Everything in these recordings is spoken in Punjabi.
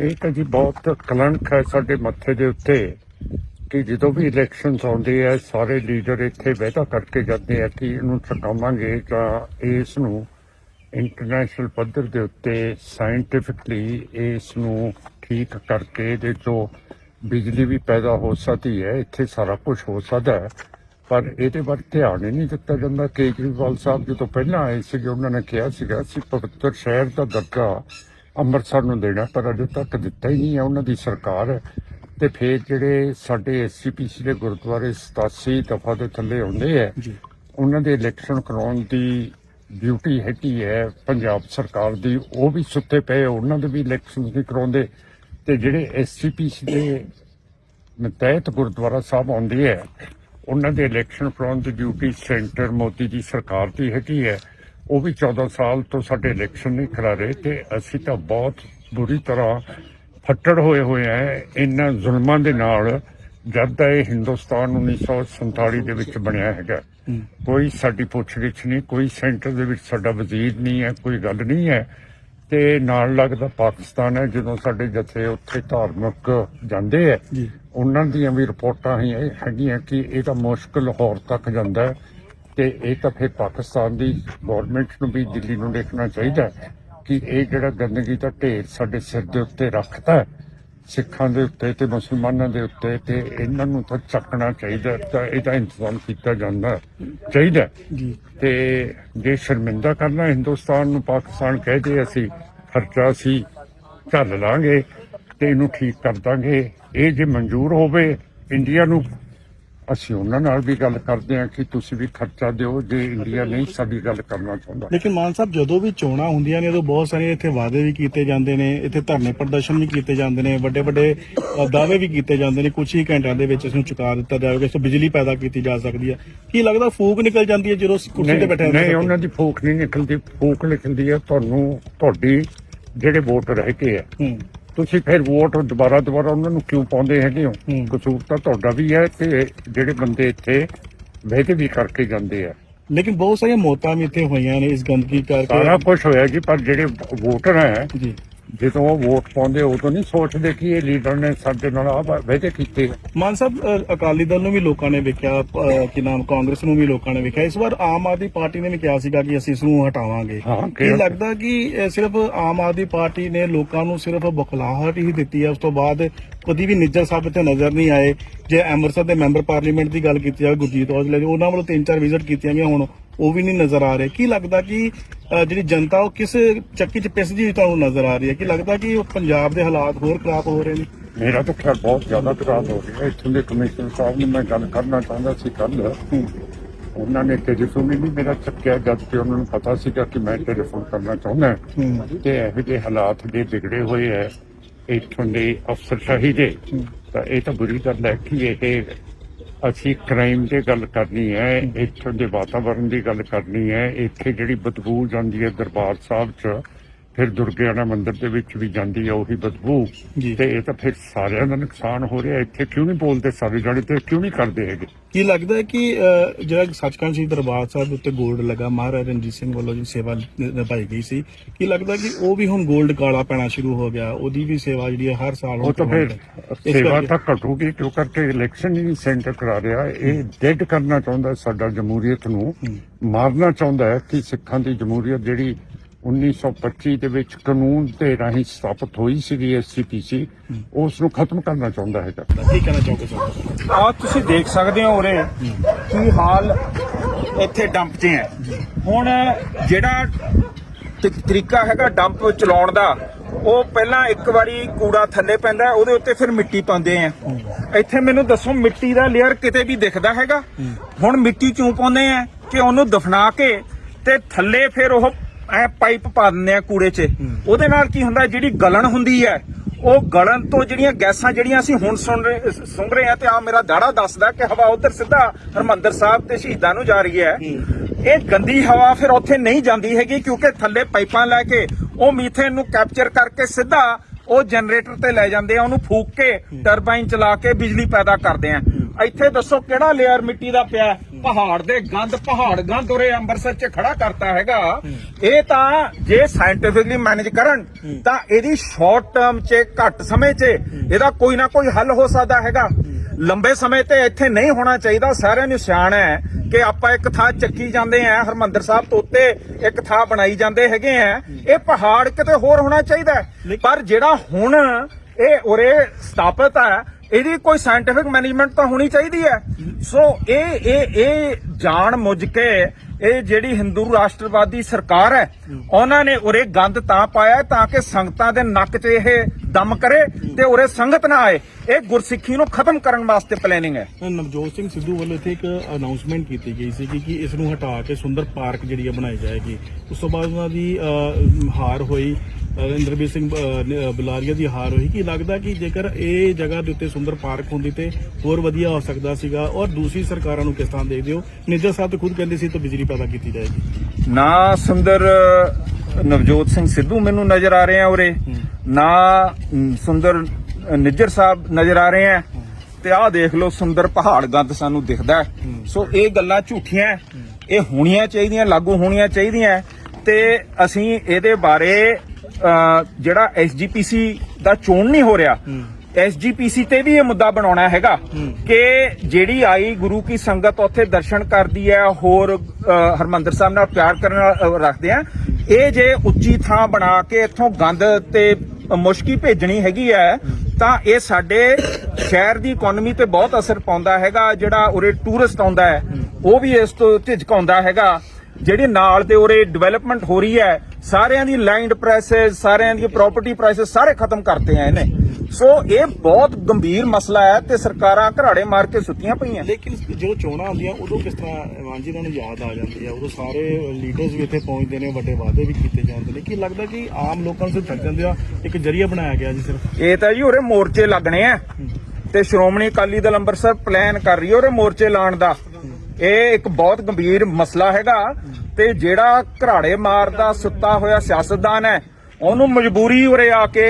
ਇਹ ਤਾਂ ਜੀ ਬਹੁਤ ਕਲੰਕ ਹੈ ਸਾਡੇ ਮੱਥੇ ਦੇ ਉੱਤੇ ਕਿ ਜਦੋਂ ਵੀ ਇਲੈਕਸ਼ਨਸ ਆਉਂਦੇ ਆ, ਸਾਰੇ ਲੀਡਰ ਇੱਥੇ ਵਾਅਦਾ ਕਰਕੇ ਜਾਂਦੇ ਆ ਕਿ ਇਹਨੂੰ ਚੁਕਾਵਾਂਗੇ ਜਾਂ ਇਸ ਨੂੰ ਇੰਟਰਨੈਸ਼ਨਲ ਪੱਧਰ ਦੇ ਉੱਤੇ ਸਾਇੰਟੀਫਿਕਲੀ ਇਸ ਨੂੰ ਠੀਕ ਕਰਕੇ ਇਹਦੇ ਜੋ ਬਿਜਲੀ ਵੀ ਪੈਦਾ ਹੋ ਸਕਦੀ ਹੈ, ਇੱਥੇ ਸਾਰਾ ਕੁਝ ਹੋ ਸਕਦਾ ਹੈ। ਪਰ ਇਹਦੇ ਵੱਲ ਧਿਆਨ ਹੀ ਨਹੀਂ ਦਿੱਤਾ ਜਾਂਦਾ। ਕੇਜਰੀਵਾਲ ਸਾਹਿਬ ਜਦੋਂ ਪਹਿਲਾਂ ਆਏ ਸੀਗੇ, ਉਹਨਾਂ ਨੇ ਕਿਹਾ ਸੀਗਾ, ਅਸੀਂ ਪਵਿੱਤਰ ਸ਼ਹਿਰ ਦਾ ਦਰਜਾ ਅੰਮ੍ਰਿਤਸਰ ਨੂੰ ਦੇਣਾ ਪਰ ਅਜੇ ਤੱਕ ਦਿੱਤਾ ਹੀ ਨਹੀਂ ਹੈ। ਉਹਨਾਂ ਦੀ ਸਰਕਾਰ ਹੈ ਤੇ ਫਿਰ ਜਿਹੜੇ ਸਾਡੇ ਐਸਸੀਪੀਸੀ ਦੇ ਗੁਰਦੁਆਰੇ 87 ਦਫਾ ਦੇ ਥੱਲੇ ਆ ਜੀ। ਉਹਨਾਂ ਦੇ ਇਲੈਕਸ਼ਨ ਕਰਾਉਣ ਦੀ ਡਿਊਟੀ ਹੈਗੀ ਹੈ ਪੰਜਾਬ ਸਰਕਾਰ ਦੀ। ਉਹ ਵੀ ਸੁੱਤੇ ਪਏ ਉਹਨਾਂ ਦੇ ਵੀ ਇਲੈਕਸ਼ਨ ਨਹੀਂ ਕਰਾਉਂਦੇ। ਤੇ ਜਿਹੜੇ ਐਸਸੀਪੀਸੀ ਦੇ ਮਤਹਿਤ ਗੁਰਦੁਆਰਾ ਸਾਹਿਬ ਆਉਂਦੇ ਹੈ ਉਹਨਾਂ ਦੇ ਇਲੈਕਸ਼ਨ ਕਰਾਉਣ ਦੀ ਡਿਊਟੀ ਸੈਂਟਰ ਮੋਦੀ ਦੀ ਸਰਕਾਰ ਦੀ ਹੈਗੀ ਹੈ। ਉਹ ਵੀ 14 ਸਾਲ ਤੋਂ ਸਾਡੇ ਇਲੈਕਸ਼ਨ ਨਹੀਂ ਕਰਾ ਰਹੇ ਤੇ ਅਸੀਂ ਤਾਂ ਬਹੁਤ ਬੁਰੀ ਤਰ੍ਹਾਂ ਫੱਟੜ ਹੋਏ ਹੋਏ ਆ। ਇਹਨਾਂ ਜ਼ੁਲਮਾਂ ਦੇ ਨਾਲ ਜਦ ਦਾ ਇਹ ਹਿੰਦੁਸਤਾਨ 1947 ਦੇ ਵਿੱਚ ਬਣਿਆ ਹੈਗਾ ਕੋਈ ਸਾਡੀ ਪੁੱਛਗਿੱਛ ਨਹੀਂ ਕੋਈ ਸੈਂਟਰ ਦੇ ਵਿੱਚ ਸਾਡਾ ਵਜ਼ੀਰ ਨਹੀਂ ਹੈ ਕੋਈ ਗੱਲ ਨਹੀਂ ਹੈ। ਤੇ ਨਾਲ ਲੱਗਦਾ ਪਾਕਿਸਤਾਨ ਹੈ ਜਦੋਂ ਸਾਡੇ ਜਥੇ ਉੱਥੇ ਧਾਰਮਿਕ ਜਾਂਦੇ ਜੀ। ਉਹਨਾਂ ਦੀਆਂ ਵੀ ਰਿਪੋਰਟਾਂ ਹੀ ਹੈਗੀਆਂ ਕਿ ਇਹ ਤਾਂ ਮੁਸ਼ਕਲ ਲਾਹੌਰ ਤੱਕ ਜਾਂਦਾ ਹੈ। ਤੇ ਇਹ ਤਾਂ ਫਿਰ ਪਾਕਿਸਤਾਨ ਦੀ ਗਵਰਨਮੈਂਟ ਨੂੰ ਵੀ ਦਿੱਲੀ ਨੂੰ ਦੇਖਣਾ ਚਾਹੀਦਾ ਕਿ ਇਹ ਜਿਹੜਾ ਗੰਦਗੀ ਦਾ ਢੇਰ ਸਾਡੇ ਸਿਰ ਦੇ ਉੱਤੇ ਰੱਖਤਾ ਹੈ ਸਿੱਖਾਂ ਦੇ ਉੱਤੇ ਤੇ ਮੁਸਲਮਾਨਾਂ ਦੇ ਉੱਤੇ ਤੇ ਇਹਨਾਂ ਨੂੰ ਤਾਂ ਚੱਕਣਾ ਚਾਹੀਦਾ ਤਾਂ ਇਹਦਾ ਇੰਤਜ਼ਾਮ ਕੀਤਾ ਜਾਂਦਾ ਚਾਹੀਦਾ ਤੇ ਜੇ ਸ਼ਰਮਿੰਦਾ ਕਰਨਾ ਹਿੰਦੁਸਤਾਨ ਨੂੰ ਪਾਕਿਸਤਾਨ ਕਹਦੇ ਅਸੀਂ ਖਰਚਾ ਸੀ ਝੱਲ ਲਾਂਗੇ ਤੇ ਇਹਨੂੰ ਠੀਕ ਕਰ ਦਾਂਗੇ ਇਹ ਜੇ ਮਨਜ਼ੂਰ ਹੋਵੇ ਇੰਡੀਆ ਨੂੰ ਅਸੀਂ ਉਹਨਾਂ ਨਾਲ ਵੀ ਗੱਲ ਕਰਦੇ ਹਾਂ ਕਿ ਤੁਸੀਂ ਵੀ ਖਰਚਾ ਦਿਓ ਜੇ ਇੰਡੀਆ ਨਹੀਂ ਸਾਡੀ ਗੱਲ ਕਰਨਾ ਚਾਹੁੰਦਾ। ਲੇਕਿਨ ਮਾਨ ਸਾਹਿਬ ਜਦੋਂ ਵੀ ਚੋਣਾਂ ਹੁੰਦੀਆਂ ਨੇ ਉਦੋਂ ਬਹੁਤ ਸਾਰੇ ਇੱਥੇ ਵਾਅਦੇ ਵੀ ਕੀਤੇ ਜਾਂਦੇ ਨੇ ਇੱਥੇ ਧਰਨੇ ਪ੍ਰਦਰਸ਼ਨ ਵੀ ਕੀਤੇ ਜਾਂਦੇ ਨੇ ਵੱਡੇ ਵੱਡੇ ਦਾਅਵੇ ਵੀ ਕੀਤੇ ਜਾਂਦੇ ਨੇ ਕੁਝ ਹੀ ਘੰਟਿਆਂ ਦੇ ਵਿੱਚ ਇਸ ਨੂੰ ਚੁਕਾ ਦਿੱਤਾ ਜਾਵੇਗਾ ਇਸ ਤੋਂ ਬਿਜਲੀ ਪੈਦਾ ਕੀਤੀ ਜਾ ਸਕਦੀ ਹੈ। ਕੀ ਲੱਗਦਾ ਫੂਕ ਨਿਕਲ ਜਾਂਦੀ ਹੈ ਜਦੋਂ ਅਸੀਂ ਕੁਰਸੀ ਤੇ ਬੈਠੇ ਹੁੰਦੇ ਨਹੀਂ ਉਹਨਾਂ ਦੀ ਫੂਕ ਨਹੀਂ ਨਿਕਲਦੀ। ਫੂਕ ਨਿਕਲਦੀ ਹੈ ਤੁਹਾਨੂੰ ਤੁਹਾਡੀ ਜਿਹੜੇ ਵੋਟ ਰਹਿ ਕੇ ਹੂੰ। ਤੁਸੀਂ ਫਿਰ ਵੋਟ ਦੁਬਾਰਾ ਦੁਬਾਰਾ ਉਹਨਾਂ ਨੂੰ ਕਿਉਂ ਪਾਉਂਦੇ ਹੈਗੇ ਹੋ। ਕਸੂਰ ਤਾਂ ਤੁਹਾਡਾ ਵੀ ਹੈ ਤੇ ਜਿਹੜੇ ਬੰਦੇ ਇੱਥੇ ਵਾਅਦੇ ਵੀ ਕਰਕੇ ਜਾਂਦੇ ਆ। ਲੇਕਿਨ ਬਹੁਤ ਸਾਰੀਆਂ ਮੌਤਾਂ ਵੀ ਇੱਥੇ ਹੋਈਆਂ ਨੇ ਇਸ ਗੰਦਗੀ ਸਾਰਾ ਕਰਕੇ ਕੁਝ ਹੋਇਆ ਜੀ ਪਰ ਜਿਹੜੇ ਵੋਟਰ ਹੈ ਜੀ। ਜਦੋਂ ਉਹ ਵੋਟ ਪਾਉਂਦੇ ਉਦੋਂ ਨਹੀਂ ਸੋਚਦੇ ਕਿ ਇਹ ਲੀਡਰ ਨੇ ਸਾਡੇ ਨਾਲ ਆ ਵਾਅਦੇ ਕੀਤੇ ਮਾਨ ਸਾਹਿਬ ਅ, ਅਕਾਲੀ ਦਲ ਨੂੰ ਵੀ ਲੋਕਾਂ ਨੇ ਵੇਖਿਆ ਅ, ਕੀ ਨਾਮ ਕਾਂਗਰਸ ਨੂੰ ਵੀ ਲੋਕਾਂ ਨੇ ਵੇਖਿਆ। ਇਸ ਵਾਰ ਆਮ ਆਦਮੀ ਪਾਰਟੀ ਨੇ ਵੀ ਕਿਹਾ ਸੀਗਾ ਕਿ ਅਸੀਂ ਇਸ ਨੂੰ ਹਟਾਵਾਂਗੇ। ਹਾਂ, ਕੀ ਕਿਹਾ। ਲੱਗਦਾ ਕਿ ਅ, ਸਿਰਫ ਆਮ ਆਦਮੀ ਪਾਰਟੀ ਨੇ ਲੋਕਾਂ ਨੂੰ ਸਿਰਫ ਬਖਲਾਹਟ ਹੀ ਦਿੱਤੀ ਹੈ ਉਸ ਤੋਂ ਬਾਅਦ ਕਦੀ ਵੀ ਨਿੱਜਰ ਸਾਹਿਬ ਤੇ ਨਜ਼ਰ ਨਹੀਂ ਆਏ। ਜੇ ਅੰਮ੍ਰਿਤਸਰ ਦੇ ਮੈਂਬਰ ਪਾਰਲੀਮੈਂਟ ਦੀ ਗੱਲ ਕੀਤੀ ਜਾਵੇ ਗੁਰਜੀਤ ਔਜਲਾ ਦੀ ਉਹਨਾਂ ਵੱਲੋਂ ਤਿੰਨ ਚਾਰ ਵਿਜ਼ਿਟ ਕੀਤੀਆਂ ਗਈਆਂ ਹੁਣ ਉਹ ਵੀ ਨਹੀਂ ਨਜ਼ਰ ਆ ਰਹੇ। ਕੀ ਲੱਗਦਾ ਕਿ ਜਿਹੜੀ ਜਨਤਾ ਉਹ ਕਿਸ ਚੱਕੀ 'ਚ ਪਿਸਦੀ ਹੋਈ ਤੁਹਾਨੂੰ ਨਜ਼ਰ ਆ ਰਹੀ ਹੈ? ਕੀ ਲੱਗਦਾ ਕਿ ਉਹ ਪੰਜਾਬ ਦੇ ਹਾਲਾਤ ਹੋਰ ਖਰਾਬ ਹੋ ਰਹੇ ਨੇ? ਮੇਰਾ ਤਾਂ ਖਿਆਲ ਬਹੁਤ ਜ਼ਿਆਦਾ ਖਰਾਬ ਹੋ ਰਿਹਾ। ਇੱਥੋਂ ਦੇ ਕਮਿਸ਼ਨਰ ਸਾਹਿਬ ਨੂੰ ਮੈਂ ਗੱਲ ਕਰਨਾ ਚਾਹੁੰਦਾ ਸੀ ਕੱਲ ਉਹਨਾਂ ਨੇ ਟੈਲੀਫੋਨ ਨਹੀਂ ਮੇਰਾ ਚੱਕਿਆ ਜਦ ਕਿ ਉਹਨਾਂ ਨੂੰ ਪਤਾ ਸੀਗਾ ਕਿ ਮੈਂ ਟੈਲੀਫੋਨ ਕਰਨਾ ਚਾਹੁੰਦਾ। ਹੂੰ। ਤੇ ਇਹੋ ਜਿਹੇ ਹਾਲਾਤ ਦੇ ਵਿਗੜੇ ਹੋਏ ਹੈ। ਇੱਥੋਂ ਦੇ ਅਫਸਰਸ਼ਾਹੀ ਦੇ। ਤਾਂ ਇਹ ਤਾਂ ਬੁਰੀ ਗੱਲ ਹੈ ਕਿ ਇਹ ਅਸੀਂ ਕ੍ਰਾਈਮ ਦੀ ਗੱਲ ਕਰਨੀ ਹੈ, ਇੱਥੋਂ ਦੇ ਵਾਤਾਵਰਣ ਦੀ ਗੱਲ ਕਰਨੀ ਹੈ, ਇੱਥੇ ਜਿਹੜੀ ਬਦਬੂ ਜਾਂਦੀ ਹੈ ਦਰਬਾਰ ਸਾਹਿਬ 'ਚ ਫਿਰ ਦੁਰਗਿਆਣਾ ਮੰਦਿਰ ਦੇ ਵਿੱਚ ਵੀ ਜਾਂਦੀ ਹੈ ਉਹੀ ਬਦਬੂ। ਜੀ। ਤੇ ਇਹ ਤਾਂ ਫਿਰ ਸਾਰਿਆਂ ਦਾ ਨੁਕਸਾਨ ਹੋ ਰਿਹਾ। ਇੱਥੇ ਕਿਉਂ ਨਹੀਂ ਬੋਲਦੇ ਸਾਰੇ ਜਾਣੇ ਤੇ ਕਿਉਂ ਨਹੀਂ ਕਰਦੇ ਹੈਗੇ? ਕੀ ਲੱਗਦਾ ਹੈ ਕਿ ਜਿਹੜਾ ਸੱਚਖੰਡ ਸ੍ਰੀ ਦਰਬਾਰ ਸਾਹਿਬ ਉੱਤੇ 골ਡ ਲੱਗਾ ਮਹਾਰਾਜਾ ਰਣਜੀਤ ਸਿੰਘ ਵੱਲੋਂ ਜੀ ਸੇਵਾ ਨਿਭਾਈ ਗਈ ਸੀ ਕੀ ਲੱਗਦਾ ਕਿ ਉਹ ਵੀ ਹੁਣ 골ਡ ਕਾਲਾ ਪੈਣਾ ਸ਼ੁਰੂ ਹੋ ਗਿਆ? ਉਹਦੀ ਵੀ ਸੇਵਾ ਜਿਹੜੀ ਹੈ ਹਰ ਸਾਲ ਉਹ ਤਾਂ ਫਿਰ ਸੇਵਾ ਤਾਂ ਘਟੂਗੀ ਕਿਉਂ ਕਰਕੇ ਇਲੈਕਸ਼ਨ ਨਹੀਂ ਸੈਂਟਰ ਕਰਾ ਰਿਹਾ? ਇਹ ਡੈਡ ਕਰਨਾ ਚਾਹੁੰਦਾ ਸਾਡਾ ਜਮਹੂਰੀਅਤ ਨੂੰ। ਮਾਰਨਾ ਚਾਹੁੰਦਾ ਹੈ ਕਿ ਸਿੱਖਾਂ ਦੀ ਜਮਹੂਰੀਅਤ ਜਿਹੜੀ 1925 ਦੇ ਵਿੱਚ ਕਾਨੂੰਨ ਦੇ ਰਾਹੀਂ ਸਥਾਪਿਤ ਹੋਈ ਸੀਗੀ ਐਸਸੀਪੀਸੀ ਉਸ ਨੂੰ ਖਤਮ ਕਰਨਾ ਚਾਹੁੰਦਾ ਹੈਗਾ। ਕੀ ਕਹਿਣਾ ਚਾਹੋਗੇ ਸਰ ਆ ਤੁਸੀਂ ਦੇਖ ਸਕਦੇ ਹੋ ਉਰੇ ਕੀ ਹਾਲ ਇੱਥੇ ਡੰਪ 'ਚ ਹੈ। ਹੁਣ ਜਿਹੜਾ ਤ- ਤਰੀਕਾ ਹੈਗਾ ਡੰਪ ਚਲਾਉਣ ਦਾ ਉਹ ਪਹਿਲਾਂ ਇੱਕ ਵਾਰੀ ਕੂੜਾ ਥੱਲੇ ਪੈਂਦਾ ਉਹਦੇ ਉੱਤੇ ਫਿਰ ਮਿੱਟੀ ਪਾਉਂਦੇ ਆ। ਇੱਥੇ ਮੈਨੂੰ ਦੱਸੋ ਮਿੱਟੀ ਦਾ ਲੇਅਰ ਕਿਤੇ ਵੀ ਦਿਖਦਾ ਹੈਗਾ? ਹੁਣ ਮਿੱਟੀ ਕਿਉਂ ਪਾਉਂਦੇ ਆ? ਕਿ ਉਹਨੂੰ ਦਫਨਾ ਕੇ ਤੇ ਥੱਲੇ ਫਿਰ ਉਹ ਐ ਪਾਈਪ ਪਾ ਦਿੰਦੇ ਆ ਕੂੜੇ 'ਚ। ਉਹਦੇ ਨਾਲ ਕੀ ਹੁੰਦਾ, ਜਿਹੜੀ ਗਲਣ ਹੁੰਦੀ ਹੈ ਉਹ ਗਲਣ ਤੋਂ ਜਿਹੜੀਆਂ ਗੈਸਾਂ ਜਿਹੜੀਆਂ ਅਸੀਂ ਹੁਣ ਸੁਣ ਰਹੇ ਸੁਣ ਰਹੇ ਆ, ਤੇ ਆ ਮੇਰਾ ਦਾੜਾ ਦੱਸਦਾ ਕਿ ਹਵਾ ਉਧਰ ਸਿੱਧਾ ਹਰਮੰਦਰ ਸਾਹਿਬ ਤੇ ਸ਼ਹੀਦਾਂ ਨੂੰ ਜਾ ਰਹੀ ਹੈ ਇਹ ਗੰਦੀ ਹਵਾ ਫਿਰ ਉੱਥੇ ਨਹੀਂ ਜਾਂਦੀ ਹੈਗੀ, ਕਿਉਂਕਿ ਥੱਲੇ ਪਾਈਪਾਂ ਲੈ ਕੇ ਉਹ ਮੀਥੇਨ ਨੂੰ ਕੈਪਚਰ ਕਰਕੇ ਸਿੱਧਾ ਉਹ ਜਨਰੇਟਰ ਤੇ ਲੈ ਜਾਂਦੇ ਆ, ਉਹਨੂੰ ਫੂਕ ਕੇ ਟਰਬਾਈਨ ਚਲਾ ਕੇ ਬਿਜਲੀ ਪੈਦਾ ਕਰਦੇ ਆ। ਇੱਥੇ ਦੱਸੋ ਕਿਹੜਾ ਲੇਅਰ ਮਿੱਟੀ ਦਾ ਪਿਆ? ਪਹਾੜ ਦੇ ਗੰਦ ਪਹਾੜ ਗੰਦ ਉਰੇ ਅੰਮ੍ਰਿਤਸਰ 'ਚ ਖੜਾ ਕਰਤਾ ਹੈਗਾ ਇਹ ਤਾਂ ਜੇ ਸਾਇੰਟੀਫਿਕਲੀ ਮੈਨੇਜ ਕਰਨ ਤਾਂ ਇਹਦੀ ਸ਼ਾਰਟ ਟਰਮ 'ਚ ਘੱਟ ਸਮੇਂ 'ਚ ਇਹਦਾ ਕੋਈ ਨਾ ਕੋਈ ਹੱਲ ਹੋ ਸਕਦਾ ਹੈਗਾ ਲੰਬੇ ਸਮੇਂ ਤੇ ਇੱਥੇ ਨਹੀਂ ਹੋਣਾ ਚਾਹੀਦਾ ਸਾਰਿਆਂ ਨੂੰ ਸਿਆਣ ਹੈ ਕਿ ਆਪਾਂ ਇੱਕ ਥਾਂ ਚੱਕੀ ਜਾਂਦੇ ਆ ਹਰਮੰਦਰ ਸਾਹਿਬ ਤੋਂ ਉੱਤੇ ਇੱਕ ਥਾਂ ਬਣਾਈ ਜਾਂਦੇ ਹੈਗੇ ਆ ਇਹ ਪਹਾੜ ਕਿਤੇ ਹੋਰ ਹੋਣਾ ਚਾਹੀਦਾ। ਪਰ ਜਿਹੜਾ ਹੁਣ ਇਹ ਉਰੇ ਸਥਾਪਿਤ ਹੈ ਇਹਦੀ ਕੋਈ ਸਾਇੰਟੀਫਿਕ ਮੈਨੇਜਮੈਂਟ ਤਾਂ ਹੋਣੀ ਚਾਹੀਦੀ ਹੈ। ਸੋ ਇਹ ਇਹ ਇਹ ਜਾਣ ਮੁੱਝ ਕੇ ਇਹ ਜਿਹੜੀ ਹਿੰਦੂ ਰਾਸ਼ਟਰਵਾਦੀ ਸਰਕਾਰ ਹੈ ਉਹਨਾਂ ਨੇ ਉਰੇ ਗੰਦ ਤਾਂ ਪਾਇਆ ਤਾਂ ਕਿ ਸੰਗਤਾਂ ਦੇ ਨੱਕ 'ਚ ਇਹ ਦਮ ਕਰੇ ਤੇ ਉਰੇ ਸੰਗਤ ਨਾ ਆਏ। ਇਹ ਗੁਰਸਿੱਖੀ ਨੂੰ ਖਤਮ ਕਰਨ ਵਾਸਤੇ ਪਲੈਨਿੰਗ ਹੈ। ਨਵਜੋਤ ਸਿੰਘ ਸਿੱਧੂ ਵੱਲੋਂ ਇੱਥੇ ਇੱਕ ਅਨਾਉਂਸਮੈਂਟ ਕੀਤੀ ਗਈ ਸੀ ਕਿ ਇਸ ਨੂੰ ਹਟਾ ਕੇ ਸੁੰਦਰ ਪਾਰਕ ਜਿਹੜੀ ਆ ਬਣਾਈ ਜਾਏਗੀ। ਉਸ ਤੋਂ ਬਾਅਦ ਉਹਨਾਂ ਦੀ ਹਾਰ ਹੋਈ। ਅ, ਇੰਦਰਬੀਰ ਸਿੰਘ ਬੁਲਾਰੀਆ ਦੀ ਹਾਰ ਹੋਈ। ਕੀ ਲੱਗਦਾ ਕਿ ਜੇਕਰ ਇਹ ਜਗ੍ਹਾ ਦੇ ਉੱਤੇ ਸੁੰਦਰ ਪਾਰਕ ਹੁੰਦੀ ਤੇ ਹੋਰ ਵਧੀਆ ਹੋ ਸਕਦਾ ਸੀਗਾ ਔਰ ਦੂਸਰੀ ਸਰਕਾਰਾਂ ਨੂੰ ਕਿਸ ਤਰ੍ਹਾਂ ਦੇਖਦੇ ਹੋ? ਨਿੱਜਰ ਸਾਹਿਬ ਤਾਂ ਖੁਦ ਕਹਿੰਦੇ ਸੀ ਤਾਂ ਬਿਜਲੀ ਪੈਦਾ ਕੀਤੀ ਜਾਏਗੀ। ਨਾ ਸੁੰਦਰ ਨਵਜੋਤ ਸਿੰਘ ਸਿੱਧੂ ਮੈਨੂੰ ਨਜ਼ਰ ਆ ਰਹੇ ਆ ਉਰੇ। ਨਾ ਸੁੰਦਰ ਨਿੱਜਰ ਸਾਹਿਬ ਨਜ਼ਰ ਆ ਰਹੇ ਆ। ਤੇ ਆਹ ਦੇਖ ਲਓ ਸੁੰਦਰ ਪਹਾੜ ਗੰਦ ਸਾਨੂੰ ਦਿਖਦਾ। ਸੋ ਇਹ ਗੱਲਾਂ ਝੂਠੀਆਂ। ਇਹ ਹੋਣੀਆਂ ਚਾਹੀਦੀਆਂ ਲਾਗੂ ਹੋਣੀਆਂ ਚਾਹੀਦੀਆਂ ਤੇ ਅਸੀਂ ਇਹਦੇ ਬਾਰੇ ਜਿਹੜਾ ਐਸਜੀਪੀਸੀ ਦਾ ਚੋਣ ਨਹੀਂ ਹੋ ਰਿਹਾ ਐਸਜੀਪੀਸੀ ਤੇ ਵੀ ਇਹ ਮੁੱਦਾ ਬਣਾਉਣਾ ਹੈਗਾ ਕਿ ਜਿਹੜੀ ਆਈ ਗੁਰੂ ਕੀ ਸੰਗਤ ਉੱਥੇ ਦਰਸ਼ਨ ਕਰਦੀ ਹੈ ਹੋਰ ਹਰਮੰਦਰ ਸਾਹਿਬ ਨਾਲ ਪਿਆਰ ਕਰਨ ਰੱਖਦੇ ਆ। ਇਹ ਜੇ ਉੱਚੀ ਥਾਂ ਬਣਾ ਕੇ ਇੱਥੋਂ ਗੰਦ ਤੇ ਮੁਸ਼ਕੀ ਭੇਜਣੀ ਹੈਗੀ ਹੈ, ਤਾਂ ਇਹ ਸਾਡੇ ਸ਼ਹਿਰ ਦੀ ਇਕਨੋਮੀ ਤੇ ਬਹੁਤ ਅਸਰ ਪਾਉਂਦਾ ਹੈਗਾ, ਜਿਹੜਾ ਉਰੇ ਟੂਰਿਸਟ ਆਉਂਦਾ ਹੈ, ਉਹ ਵੀ ਇਸ ਤੋਂ ਝਿਜਕਾਉਂਦਾ ਹੈਗਾ, ਜਿਹੜੀ ਨਾਲ ਤੇ ਉਰੇ ਡਿਵੈਲਪਮੈਂਟ ਹੋ ਰਹੀ ਹੈ ਸਾਰਿਆਂ ਦੀ ਲੈਂਡ ਪ੍ਰਾਈਸਸ ਸਾਰਿਆਂ ਦੀ ਪ੍ਰਾਪਰਟੀ ਪ੍ਰਾਈਸਸ ਸਾਰੇ ਖਤਮ ਕਰਤੇ ਆ ਇਹਨੇ। ਸੋ ਇਹ ਬਹੁਤ ਗੰਭੀਰ ਮਸਲਾ ਹੈ ਤੇ ਸਰਕਾਰਾਂ ਘਰਾੜੇ ਮਾਰ ਕੇ ਸੁੱਤੀਆਂ ਪਈਆਂ। ਲੇਕਿਨ ਜਦੋਂ ਚੋਣਾਂ ਆਉਂਦੀਆਂ ਉਦੋਂ ਕਿਸ ਤਰ੍ਹਾਂ ਉਹਨਾਂ ਨੂੰ ਯਾਦ ਆ ਜਾਂਦੀ ਹੈ ਉਦੋਂ ਸਾਰੇ ਲੀਡਰਸ ਵੀ ਇੱਥੇ ਪਹੁੰਚਦੇ ਨੇ ਵੱਡੇ ਵਾਅਦੇ ਵੀ ਕੀਤੇ ਜਾਂਦੇ ਨੇ। ਕੀ ਲੱਗਦਾ ਕਿ ਆਮ ਲੋਕਾਂ ਨੂੰ ਸਿਰਫ ਠੱਗਣ ਦਾ ਇੱਕ ਜਰੀਆ ਬਣਾਇਆ ਗਿਆ ਜੀ ਸਿਰਫ? ਇਹ ਤਾਂ ਜੀ ਉਰੇ ਮੋਰਚੇ ਲੱਗਣੇ ਆ। ਤੇ ਸ਼੍ਰੋਮਣੀ ਅਕਾਲੀ ਦਲ ਅੰਮ੍ਰਿਤਸਰ ਪਲਾਨ ਕਰ ਰਹੀ ਹੈ ਉਰੇ ਮੋਰਚੇ ਲਾਉਣ ਦਾ। ਇਹ ਇੱਕ ਬਹੁਤ ਗੰਭੀਰ ਮਸਲਾ ਹੈਗਾ ਤੇ ਜਿਹੜਾ ਘਰਾੜੇ ਮਾਰਦਾ ਸੁੱਤਾ ਹੋਇਆ ਸਿਆਸਤਦਾਨ ਹੈ ਉਹਨੂੰ ਮਜਬੂਰੀ ਉਰੇ ਆ ਕੇ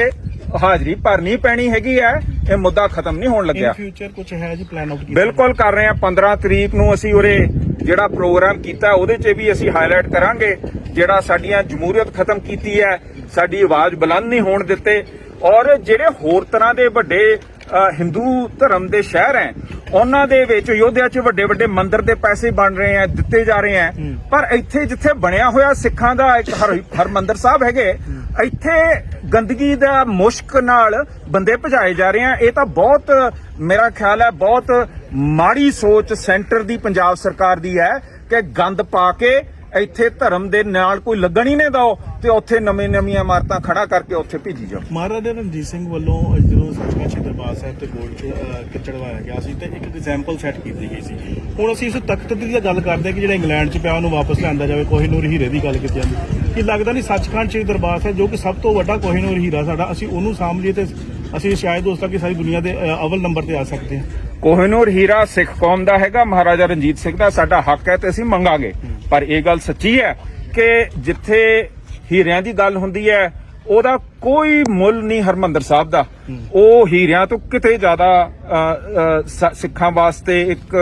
ਹਾਜ਼ਰੀ ਭਰਨੀ ਪੈਣੀ ਹੈਗੀ ਹੈ ਇਹ ਮੁੱਦਾ ਖਤਮ ਨਹੀਂ ਹੋਣ ਲੱਗਿਆ। ਫਿਊਚਰ ਕੁਝ ਹੈ ਜੀ ਪਲਾਨ ਆਊਟ ਬਿਲਕੁਲ ਕਰ ਰਹੇ ਹਾਂ 15 ਤਰੀਕ ਨੂੰ ਅਸੀਂ ਉਰੇ ਜਿਹੜਾ ਪ੍ਰੋਗਰਾਮ ਕੀਤਾ ਉਹਦੇ 'ਚ ਵੀ ਅਸੀਂ ਹਾਈਲਾਈਟ ਕਰਾਂਗੇ ਜਿਹੜਾ ਸਾਡੀਆਂ ਜਮਹੂਰੀਅਤ ਖਤਮ ਕੀਤੀ ਹੈ ਸਾਡੀ ਆਵਾਜ਼ ਬੁਲੰਦ ਨਹੀਂ ਹੋਣ ਦਿੱਤੇ। ਔਰ ਜਿਹੜੇ ਹੋਰ ਤਰ੍ਹਾਂ ਦੇ ਵੱਡੇ ਹਿੰਦੂ ਧਰਮ ਦੇ ਸ਼ਹਿਰ ਹੈ ਉਹਨਾਂ ਦੇ ਵਿੱਚ ਯੋਧਿਆ 'ਚ ਵੱਡੇ ਵੱਡੇ ਮੰਦਿਰ ਦੇ ਪੈਸੇ ਬਣ ਰਹੇ ਆ ਦਿੱਤੇ ਜਾ ਰਹੇ ਆ। ਪਰ ਇੱਥੇ ਜਿੱਥੇ ਬਣਿਆ ਹੋਇਆ ਸਿੱਖਾਂ ਦਾ ਇੱਕ ਹਰ ਹਰਮੰਦਰ ਸਾਹਿਬ ਹੈਗੇ ਇੱਥੇ ਗੰਦਗੀ ਦਾ ਮੁਸ਼ਕ ਨਾਲ ਬੰਦੇ ਭਜਾਏ ਜਾ ਰਹੇ ਆ। ਇਹ ਤਾਂ ਬਹੁਤ ਮੇਰਾ ਖਿਆਲ ਹੈ ਬਹੁਤ ਮਾੜੀ ਸੋਚ ਸੈਂਟਰ ਦੀ ਪੰਜਾਬ ਸਰਕਾਰ ਦੀ ਹੈ ਕਿ ਗੰਦ ਪਾ ਕੇ ਇੱਥੇ ਧਰਮ ਦੇ ਨਾਲ ਕੋਈ ਲੱਗਣ ਹੀ ਨਹੀਂ ਦੋ ਤੇ ਉੱਥੇ ਨਵੀਂ ਨਵੀਆਂ ਇਮਾਰਤਾਂ ਖੜਾ ਕਰਕੇ ਉੱਥੇ ਭੇਜੀ ਜਾਓ। ਮਹਾਰਾਜਾ ਰਣਜੀਤ ਸਿੰਘ ਵੱਲੋਂ ਜਦੋਂ ਸੱਚਖੰਡ ਸ੍ਰੀ ਦਰਬਾਰ ਸਾਹਿਬ ਤੇ ਗੋਲਡ ਚੜਵਾਇਆ ਗਿਆ ਸੀ ਤੇ ਇੱਕ ਐਗਜ਼ਾਮਪਲ ਸੈੱਟ ਕੀਤੀ ਗਈ ਸੀ। ਹੁਣ ਅਸੀਂ ਇਸ ਤਖਤ ਦੀ ਗੱਲ ਕਰਦੇ ਹਾਂ ਕਿ ਜਿਹੜਾ ਇੰਗਲੈਂਡ 'ਚ ਪਿਆ, ਉਹਨੂੰ ਵਾਪਸ ਲਿਆਂਦਾ ਜਾਵੇ ਕੋਹੀਨੂਰ ਹੀਰੇ ਦੀ ਗੱਲ ਕੀਤੀ ਜਾਂਦੀ। ਕਿ ਲੱਗਦਾ ਨਹੀਂ ਸੱਚਖੰਡ ਸ੍ਰੀ ਦਰਬਾਰ ਸਾਹਿਬ, ਜੋ ਕਿ ਸਭ ਤੋਂ ਵੱਡਾ ਕੋਹੀਨੂਰ ਹੀਰਾ ਸਾਡਾ, ਅਸੀਂ ਉਹਨੂੰ ਸਾਂਭ ਲਈਏ ਤੇ ਅਸੀਂ ਸ਼ਾਇਦ ਉਸ ਤੱਕ ਸਾਰੀ ਦੁਨੀਆ ਦੇ ਅਵਲ ਨੰਬਰ ਤੇ ਆ ਸਕਦੇ ਹਾਂ। ਕੋਹਿਨੂਰ ਹੀਰਾ ਸਿੱਖ ਕੌਮ ਦਾ ਹੈਗਾ ਮਹਾਰਾਜਾ ਰਣਜੀਤ ਸਿੰਘ ਦਾ। ਸਾਡਾ ਹੱਕ ਹੈ ਤੇ ਅਸੀਂ ਮੰਗਾਂਗੇ। ਪਰ ਇਹ ਗੱਲ ਸੱਚੀ ਹੈ ਕਿ ਜਿੱਥੇ ਹੀਰਿਆਂ ਦੀ ਗੱਲ ਹੁੰਦੀ ਹੈ ਉਹਦਾ ਕੋਈ ਮੁੱਲ ਨਹੀਂ ਹਰਮੰਦਰ ਸਾਹਿਬ ਦਾ। ਉਹ ਹੀਰਿਆਂ ਤੋਂ ਕਿਤੇ ਜ਼ਿਆਦਾ ਸਿੱਖਾਂ ਵਾਸਤੇ ਇੱਕ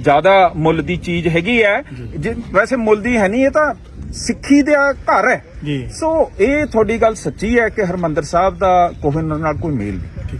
ਜ਼ਿਆਦਾ ਮੁੱਲ ਦੀ ਚੀਜ਼ ਹੈਗੀ ਹੈ। ਵੈਸੇ ਮੁੱਲ ਦੀ ਹੈ ਨਹੀਂ ਇਹ ਤਾਂ। ਸਿੱਖੀ ਦਾ ਘਰ ਹੈ ਜੀ। ਸੋ ਇਹ ਤੁਹਾਡੀ ਗੱਲ ਸੱਚੀ ਹੈ ਕਿ ਹਰਮੰਦਰ ਸਾਹਿਬ ਦਾ ਕੋਹਿਨੂਰ ਨਾਲ ਕੋਈ ਮੇਲ ਨਹੀਂ